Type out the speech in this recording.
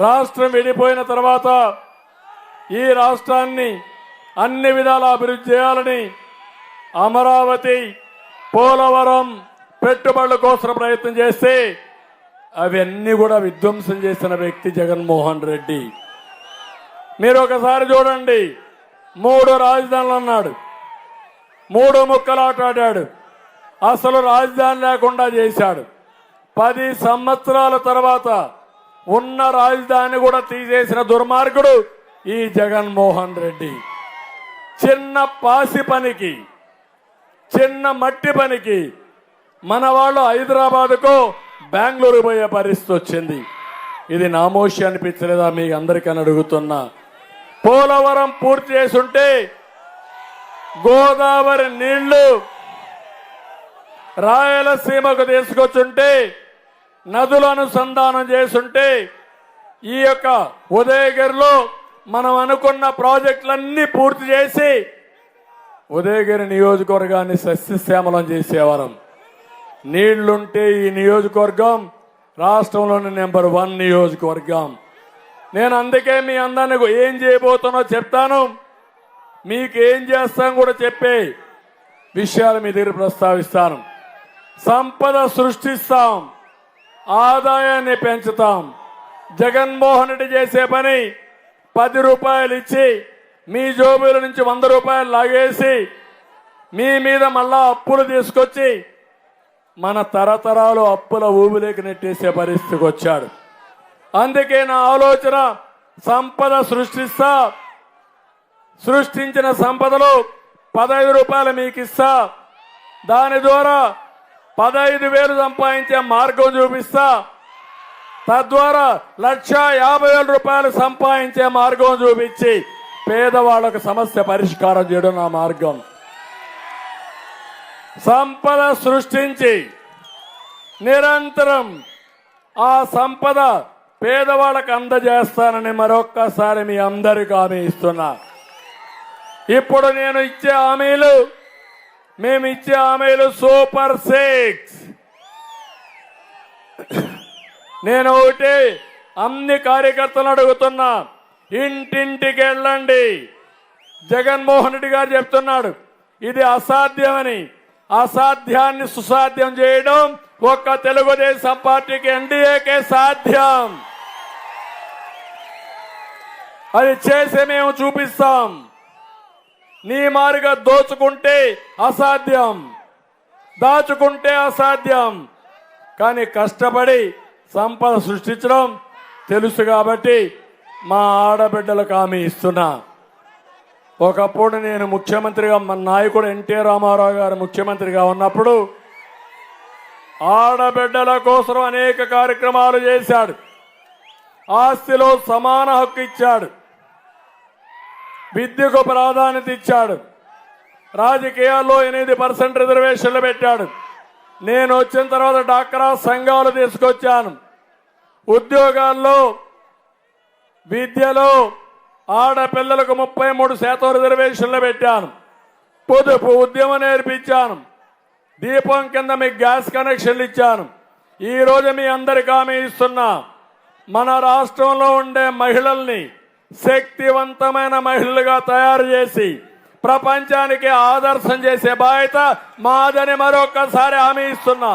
రాష్ట్రం విడిపోయిన తర్వాత ఈ రాష్ట్రాన్ని అన్ని విధాల అభివృద్ధి చేయాలని అమరావతి పోలవరం పెట్టుబడుల కోసం ప్రయత్నం చేస్తే అవన్నీ కూడా విధ్వంసం చేసిన వ్యక్తి జగన్మోహన్ రెడ్డి. మీరు ఒకసారి చూడండి. మూడు రాజధానులు అన్నాడు. మూడు ముక్కలాటాడాడు అసలు రాజధాని లేకుండా చేశాడు. పది సంవత్సరాల తర్వాత ఉన్న రాజధాని కూడా తీసేసిన దుర్మార్గుడు ఈ జగన్మోహన్ రెడ్డి. చిన్న పాసి పనికి చిన్న మట్టి పనికి మన వాళ్ళు హైదరాబాద్కు బెంగళూరు పోయే పరిస్థితి వచ్చింది. ఇది నామోషి అనిపించలేదా మీ అందరికని అడుగుతున్నా. పోలవరం పూర్తి చేసుంటే గోదావరి నీళ్ళు రాయలసీమకు తీసుకొచ్చుంటే నదుల అనుసంధానం చేసుంటే ఈ యొక్క ఉదయగిరిలో మనం అనుకున్న ప్రాజెక్టులన్నీ పూర్తి చేసి ఉదయగిరి నియోజకవర్గాన్ని సస్యశ్యామలం చేసేవారం నీళ్ళుంటే ఈ నియోజకవర్గం రాష్ట్రంలోని నెంబర్ వన్ నియోజకవర్గం. నేను అందుకే మీ అందరిని ఏం చేయబోతున్నా చెప్తాను. మీకు ఏం చేస్తాం కూడా చెప్పే విషయాలు మీ దగ్గర ప్రస్తావిస్తాను. సంపద సృష్టిస్తాం. ఆదాయాన్ని పెంచుతాం. జగన్మోహన్ రెడ్డి చేసే పని పది రూపాయలు ఇచ్చి మీ జోబుల నుంచి వంద రూపాయలు లాగేసి మీ మీద మళ్ళా అప్పులు తీసుకొచ్చి మన తరతరాలు అప్పుల ఊబిలోకి నెట్టేసే పరిస్థితికి వచ్చాడు అందుకే నా ఆలోచన సంపద సృష్టిస్తా. సృష్టించిన సంపదలో పదహైదు రూపాయలు మీకు ఇస్తా దాని ద్వారా పదహైదు వేలు సంపాదించే మార్గం చూపిస్తా. తద్వారా లక్ష యాభై వేల రూపాయలు సంపాదించే మార్గం చూపించి పేదవాళ్ళకు సమస్య పరిష్కారం చేయడం నా మార్గం. సంపద సృష్టించి నిరంతరం ఆ సంపద పేదవాళ్ళకు అందజేస్తానని మరొక్కసారి మీ అందరికీ హామీ ఇస్తున్నా. ఇప్పుడు నేను ఇచ్చే హామీలు మేము ఇచ్చే హామీలు సూపర్ సిక్స్. నేను ఒకటి అన్ని కార్యకర్తలు అడుగుతున్నా ఇంటింటికి వెళ్ళండి. జగన్మోహన్ రెడ్డి గారు చెప్తున్నాడు ఇది అసాధ్యమని. అసాధ్యాన్ని సుసాధ్యం చేయడం ఒక్క తెలుగుదేశం పార్టీకి ఎన్డీఏకే సాధ్యం. అది చేసి మేము చూపిస్తాం. నీ మారుగా దోచుకుంటే అసాధ్యం. దాచుకుంటే అసాధ్యం. కానీ కష్టపడి సంపద సృష్టించడం తెలుసు కాబట్టి మా ఆడబిడ్డలకు హామీ ఇస్తున్నా. ఒకప్పుడు నేను ముఖ్యమంత్రిగా మన నాయకుడు ఎన్టీ రామారావు గారు ముఖ్యమంత్రిగా ఉన్నప్పుడు ఆడబిడ్డల కోసం అనేక కార్యక్రమాలు చేశాడు. ఆస్తిలో సమాన హక్కు ఇచ్చాడు. విద్యకు ప్రాధాన్యత ఇచ్చాడు. రాజకీయాల్లో ఎనిమిది పర్సెంట్ రిజర్వేషన్లు పెట్టాడు. నేను వచ్చిన తర్వాత డాక్రా సంఘాలు తీసుకొచ్చాను. ఉద్యోగాల్లో విద్యలో ఆడపిల్లలకు ముప్పై మూడు శాతం రిజర్వేషన్లు పెట్టాను. పొదుపు ఉద్యమం నేర్పించాను. దీపం కింద మీకు గ్యాస్ కనెక్షన్లు ఇచ్చాను. ఈ రోజు మీ అందరికి హామీ ఇస్తున్నా. మన రాష్ట్రంలో ఉండే మహిళల్ని శక్తివంతమైన మహిళలుగా తయారు చేసి ప్రపంచానికి ఆదర్శం చేసే బాధ్యత మాదని మరొకసారి హామీ ఇస్తున్నా.